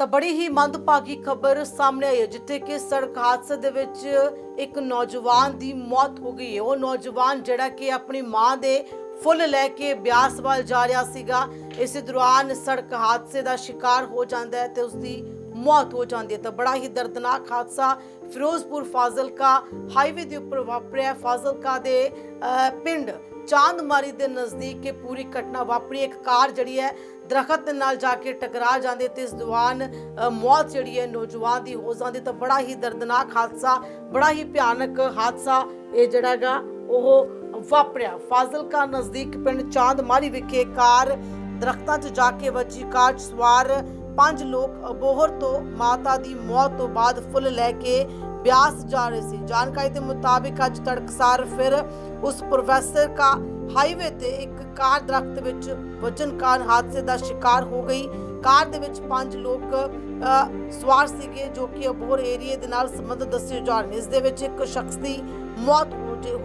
ਤਾਂ ਬੜੀ ਹੀ ਮੰਦਭਾਗੀ ਖਬਰ ਸਾਹਮਣੇ ਆਈ ਹੈ ਜਿੱਥੇ ਕਿ ਸੜਕ ਹਾਦਸੇ ਦੇ ਵਿੱਚ ਇੱਕ ਨੌਜਵਾਨ ਦੀ ਮੌਤ ਹੋ ਗਈ ਹੈ। ਉਹ ਨੌਜਵਾਨ ਜਿਹੜਾ ਕਿ ਆਪਣੀ ਮਾਂ ਦੇ ਫੁੱਲ ਲੈ ਕੇ ਬਿਆਸ ਵੱਲ ਜਾ ਰਿਹਾ ਸੀਗਾ। ਇਸੇ ਦੌਰਾਨ ਸੜਕ ਹਾਦਸੇ ਦਾ ਸ਼ਿਕਾਰ ਹੋ ਜਾਂਦਾ ਹੈ ਤੇ ਉਸ ਦੀ ਮੌਤ ਹੋ ਜਾਂਦੀ ਹੈ। ਤਾਂ ਬੜਾ ਹੀ ਦਰਦਨਾਕ ਹਾਦਸਾ ਫਿਰੋਜ਼ਪੁਰ ਫਾਜ਼ਿਲਕਾ ਹਾਈਵੇ ਦੇ ਉੱਪਰ ਵਾਪਰਿਆ। ਫਾਜ਼ਿਲਕਾ ਦੇ ਅਹ, ਪਿੰਡ ਚਾਂਦਮਾਰੀ ਦੇ ਨਜ਼ਦੀਕ ਇਹ ਪੂਰੀ ਘਟਨਾ ਵਾਪਰੀ। ਇੱਕ ਕਾਰ ਜਿਹੜੀ ਹੈ ਦਰਖਤ ਨਾਲ ਜਾ ਕੇ ਟਕਰਾ ਜਾਂਦੀ ਤੇ ਇਸ ਦੌਰਾਨ ਮੌਤ ਜਿਹੜੀ ਹੈ ਨੌਜਵਾਨ ਦੀ ਹੋ ਜਾਂਦੀ ਤਾਂ ਬੜਾ ਹੀ ਦਰਦਨਾਕ ਹਾਦਸਾ, ਬੜਾ ਹੀ ਭਿਆਨਕ ਹਾਦਸਾ ਇਹ ਜਿਹੜਾਗਾ ਉਹ ਵਾਪਰਿਆ। ਫਾਜ਼ਿਲਕਾ ਨਜ਼ਦੀਕ ਪਿੰਡ ਚਾਂਦਮਾਰੀ ਵਿਖੇ ਕਾਰ ਦਰਖਤਾਂ 'ਚ ਜਾ ਕੇ ਵੱਜੀ। ਕਾਰ 'ਚ ਸਵਾਰ ਪੰਜ ਲੋਕ ਅਬੋਹਰ ਤੋਂ ਮਾਤਾ ਦੀ ਮੌਤ ਤੋਂ ਬਾਅਦ ਫੁੱਲ ਲੈ ਕੇ ਬਿਆਸ ਜਾ ਰਹੇ ਸੀ। ਜਾਣਕਾਰੀ ਦੇ ਮੁਤਾਬਿਕ ਅੱਜ ਤੜਕਸਾਰ ਫਿਰ ਉਸ ਪ੍ਰੋਫੈਸਰ ਕਾ ਹਾਈਵੇ ਤੇ ਇੱਕ ਕਾਰ ਦਰਖਤ ਵਿੱਚ ਵੱਜਣ ਕਾਰਨ ਹਾਦਸੇ ਦਾ ਸ਼ਿਕਾਰ ਹੋ ਗਈ। ਕਾਰ ਦੇ ਵਿੱਚ ਪੰਜ ਲੋਕ ਸਵਾਰ ਸੀਗੇ ਜੋ ਕਿ ਅਬੋਹਰ ਏਰੀਏ ਦੇ ਨਾਲ ਸੰਬੰਧਿਤ ਦੱਸੇ ਜਾ ਰਹੇ ਇਸ ਦੇ ਵਿੱਚ ਇੱਕ ਸ਼ਖਸ ਦੀ ਮੌਤ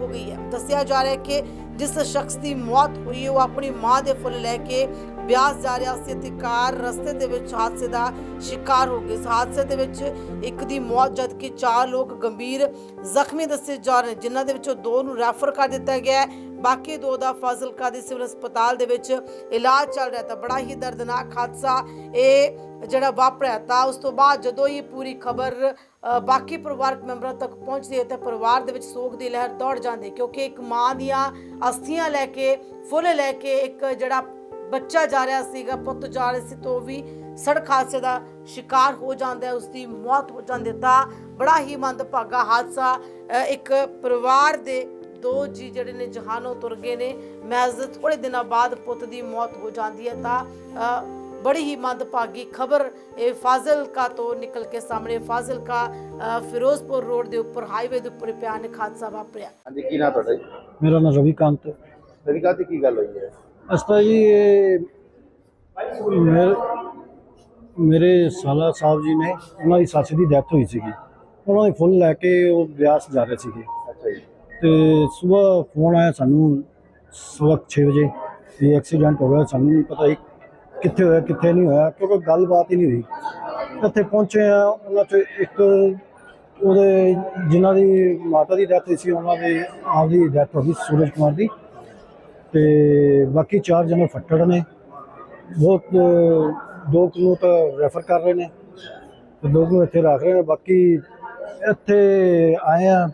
ਹੋ ਗਈ ਹੈ। ਦੱਸਿਆ ਜਾ ਰਿਹਾ ਹੈ ਕਿ ਜਿਸ ਸ਼ਖਸ ਦੀ ਮੌਤ ਹੋਈ ਉਹ ਆਪਣੀ ਮਾਂ ਦੇ ਫੁੱਲ ਲੈ ਕੇ ਬਿਆਸ ਜਾ ਰਿਹਾ ਸੀ ਤੇ ਕਾਰ ਰਸਤੇ ਦੇ ਵਿੱਚ ਹਾਦਸੇ ਦਾ ਸ਼ਿਕਾਰ ਹੋ ਗਈ ਇਸ ਹਾਦਸੇ ਦੇ ਵਿੱਚ ਇੱਕ ਦੀ ਮੌਤ ਜਦਕਿ ਚਾਰ ਲੋਕ ਗੰਭੀਰ ਜ਼ਖਮੀ ਦੱਸੇ ਜਾ ਰਹੇ ਨੇ ਜਿਨ੍ਹਾਂ ਦੇ ਵਿੱਚੋਂ ਦੋ ਨੂੰ ਰੈਫਰ ਕਰ ਦਿੱਤਾ ਗਿਆ ਹੈ। ਬਾਕੀ ਦੋ ਦਾ ਫਾਜ਼ਿਲਕਾ ਦੇ ਸਿਵਲ ਹਸਪਤਾਲ ਦੇ ਵਿੱਚ ਇਲਾਜ ਚੱਲ ਰਿਹਾ ਤਾਂ ਬੜਾ ਹੀ ਦਰਦਨਾਕ ਹਾਦਸਾ ਇਹ ਜਿਹੜਾ ਵਾਪਰਿਆ ਤਾਂ ਉਸ ਤੋਂ ਬਾਅਦ ਜਦੋਂ ਇਹ ਪੂਰੀ ਖਬਰ ਅ, ਬਾਕੀ ਪਰਿਵਾਰਕ ਮੈਂਬਰਾਂ ਤੱਕ ਪਹੁੰਚਦੀ ਹੈ ਤਾਂ ਪਰਿਵਾਰ ਦੇ ਵਿੱਚ ਸੋਗ ਦੀ ਲਹਿਰ ਦੌੜ ਜਾਂਦੀ ਹੈ ਕਿਉਂਕਿ ਇੱਕ ਮਾਂ ਦੀਆਂ ਅਸਥੀਆਂ ਲੈ ਕੇ ਫੁੱਲ ਲੈ ਕੇ ਇੱਕ ਜਿਹੜਾ ਬੱਚਾ ਜਾ ਰਿਹਾ ਸੀਗਾ ਪੁੱਤ ਜਾ ਰਿਹਾ ਸੀ ਤੋਂ ਵੀ ਸੜਕ ਹਾਦਸੇ ਦਾ ਸ਼ਿਕਾਰ ਹੋ ਜਾਂਦਾ ਹੈ ਉਸ ਦੀ ਮੌਤ ਹੋ ਜਾਂਦੀ ਤਾਂ ਬੜਾ ਹੀ ਮੰਦਭਾਗਾ ਹਾਦਸਾ ਇੱਕ ਪਰਿਵਾਰ ਦੇ ਦੋ ਜੀ ਜਿਹੜੇ ਨੇ ਜਹਾਨੋਂ ਤੁਰ ਗਏ ਨੇ। ਮਹਿਜ਼ ਥੋੜੇ ਦਿਨਾਂ ਬਾਅਦ ਪੁੱਤ ਦੀ ਮੌਤ ਹੋ ਜਾਂਦੀ ਹੈ। ਤਾਂ ਬੜੀ ਹੀ ਮੰਦਭਾਗੀ ਖਬਰ ਇਹ ਫਾਜ਼ਿਲਕਾ ਤੋਂ ਨਿਕਲ ਕੇ ਸਾਹਮਣੇ ਫਾਜ਼ਿਲਕਾ ਫਿਰੋਜ਼ਪੁਰ ਰੋਡ ਦੇ ਉੱਪਰ ਹਾਈਵੇ ਦੇ ਉੱਪਰ ਭਿਆਨਕ ਹਾਦਸਾ ਵਾਪਰਿਆ। ਹਾਂਜੀ ਕੀ ਨਾਂ ਤੁਹਾਡਾ ਜੀ? ਮੇਰਾ ਨਾਮ ਰਵੀਕਾਂਤ ਰਵਿਕਾ ਦੀ ਕੀ ਗੱਲ ਹੋਈ ਹੈ? ਅਸਤਾ ਜੀ ਇਹ ਮੇਰੇ ਮੇਰੇ ਸਾਲਾ ਸਾਹਿਬ ਜੀ ਨੇ ਉਹਨਾਂ ਦੀ ਸੱਸ ਦੀ ਡੈਥ ਹੋਈ ਸੀਗੀ। ਉਹਨਾਂ ਦੇ ਫੁੱਲ ਲੈ ਕੇ ਉਹ ਬਿਆਸ ਜਾ ਰਹੇ ਸੀਗੇ। ਅੱਛਾ ਜੀ। ਤੇ ਸਵੇਰ ਫੋਨ ਆਇਆ ਸਾਨੂੰ ਸਵਕ 6 ਵਜੇ। ਵੀ ਐਕਸੀਡੈਂਟ ਹੋ ਗਿਆ ਸਾਨੂੰ ਨਹੀਂ ਪਤਾ ਸੀ ਕਿੱਥੇ ਹੋਇਆ ਕਿੱਥੇ ਨਹੀਂ ਹੋਇਆ ਕਿਉਂਕਿ ਗੱਲਬਾਤ ਹੀ ਨਹੀਂ ਹੋਈ। ਉੱਥੇ ਪਹੁੰਚੇ ਆ ਉਹਨਾਂ ਚ ਇੱਕ ਉਹਦੇ ਜਿਨ੍ਹਾਂ ਦੀ ਮਾਤਾ ਦੀ ਡੈਥ ਹੋਈ ਸੀ ਉਹਨਾਂ ਦੇ ਆਪ ਦੀ ਡੈਥ ਹੋ ਗਈ ਸੂਰਜ ਕੁਮਾਰ ਦੀ। ਤੇ ਬਾਕੀ ਚਾਰ ਜਣੇ ਫੱਟੜ ਨੇ। ਬਹੁਤ ਅਹ, ਦੋ ਨੂੰ ਤਾਂ ਰੈਫਰ ਕਰ ਰਹੇ ਨੇ ਤੇ ਦੋ ਨੂੰ ਇੱਥੇ ਰੱਖ ਰਹੇ ਨੇ। ਬਾਕੀ ਇੱਥੇ ਆਏ ਆ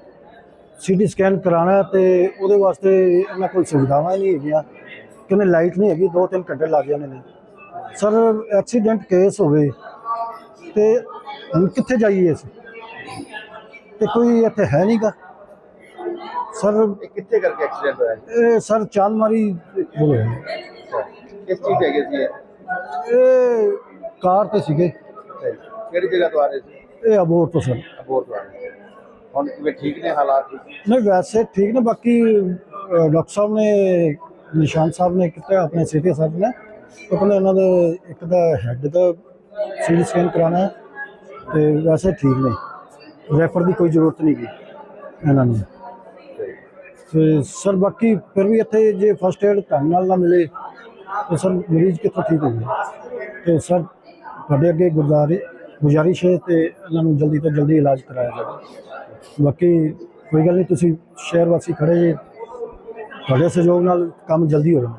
ਸੀਟੀ ਸਕੈਨ ਕਰਾਉਣਾ ਹੈ ਤੇ ਉਹਦੇ ਵਾਸਤੇ ਇਹਨਾਂ ਕੋਲ ਸੁਵਿਧਾਵਾਂ ਨਹੀਂ ਹੈਗੀਆਂ। ਕਿਉਂਕਿ ਲਾਈਟ ਨਹੀਂ ਹੈਗੀ ਦੋ ਤਿੰਨ ਘੰਟੇ ਲੱਗ ਜਾਂਦੇ ਨੇ। ਸਰ ਐਕਸੀਡੈਂਟ ਕੇਸ ਹੋਵੇ ਤੇ ਹੁਣ ਕਿੱਥੇ ਜਾਈਏ ਅਸੀਂ? ਤੇ ਕੋਈ ਇੱਥੇ ਹੈ ਨਹੀਂਗਾ ਸਰ ਇਹ ਕਿੱਥੇ ਕਰਕੇ ਐਕਸੀਡੈਂਟ ਹੋਇਆ ਜੀ? ਇਹ ਸਰ ਚਾਲਮਾਰੀ ਬੋਲੇ ਅੱਛਾ। ਕਿਸ ਚੀਜ਼ ਤੇ ਹੈਗੇ ਸੀ ਇਹ? ਇਹ ਕਾਰ ਤੇ ਸੀਗੇ। ਅੱਛਾ ਜੀ। ਕਿਹੜੀ ਜਗ੍ਹਾ ਤੋਂ ਆ ਰਹੇ ਸੀ? ਇਹ ਅਬੋਰ ਤੋਂ ਸਰ। ਅਬੋਰ ਤੋਂ ਆ ਰਹੇ ਸੀ। ਹੁਣ ਕਿਵੇਂ ਠੀਕ ਨੇ ਹਾਲਾਤ? ਨਹੀਂ ਵੈਸੇ ਠੀਕ ਨੇ ਬਾਕੀ ਅਹ, ਡਾਕਟਰ ਸਾਹਿਬ ਨੇ ਨਿਸ਼ਾਨ ਸਾਹਿਬ ਨੇ ਕੀਤਾ ਆਪਣੇ ਸੀਟੀ ਸਾਹਿਬ ਨੇ। ਉਹ ਕਹਿੰਦੇ ਇਹਨਾਂ ਦੇ ਇੱਕ ਦਾ ਹੈੱਡ ਦਾ ਸੀਟੀ ਸਕੈਨ ਕਰਾਉਣਾ ਹੈ। ਤੇ ਵੈਸੇ ਠੀਕ ਨੇ। ਰੈਫਰ ਦੀ ਕੋਈ ਜ਼ਰੂਰਤ ਨਹੀਂ ਗੀ। ਇਹਨਾਂ ਨੂੰ। ਸਰ, ਬਾਕੀ ਫਿਰ ਵੀ ਇੱਥੇ ਜੇ ਫਸਟ ਏਡ ਢੰਗ ਨਾਲ ਨਾ ਮਿਲੇ, ਤਾਂ ਸਰ ਮਰੀਜ਼ ਕਿੱਥੋਂ ਠੀਕ ਹੋਊਗਾ? ਤੇ ਸਰ, ਤੁਹਾਡੇ ਅੱਗੇ ਗੁਜ਼ਾਰੀ ਗੁਜ਼ਾਰਿਸ਼ ਹੈ ਤੇ ਇਹਨਾਂ ਨੂੰ ਜਲਦੀ ਤੋਂ ਜਲਦੀ ਇਲਾਜ ਕਰਾਇਆ ਜਾਵੇ। ਬਾਕੀ ਕੋਈ ਗੱਲ ਨਹੀਂ, ਤੁਸੀਂ ਸ਼ਹਿਰ ਵਾਸੀ ਖੜੇ ਜੇ, ਤੁਹਾਡੇ ਸਹਿਯੋਗ ਨਾਲ ਕੰਮ ਜਲਦੀ ਹੋ ਜਾਣਾ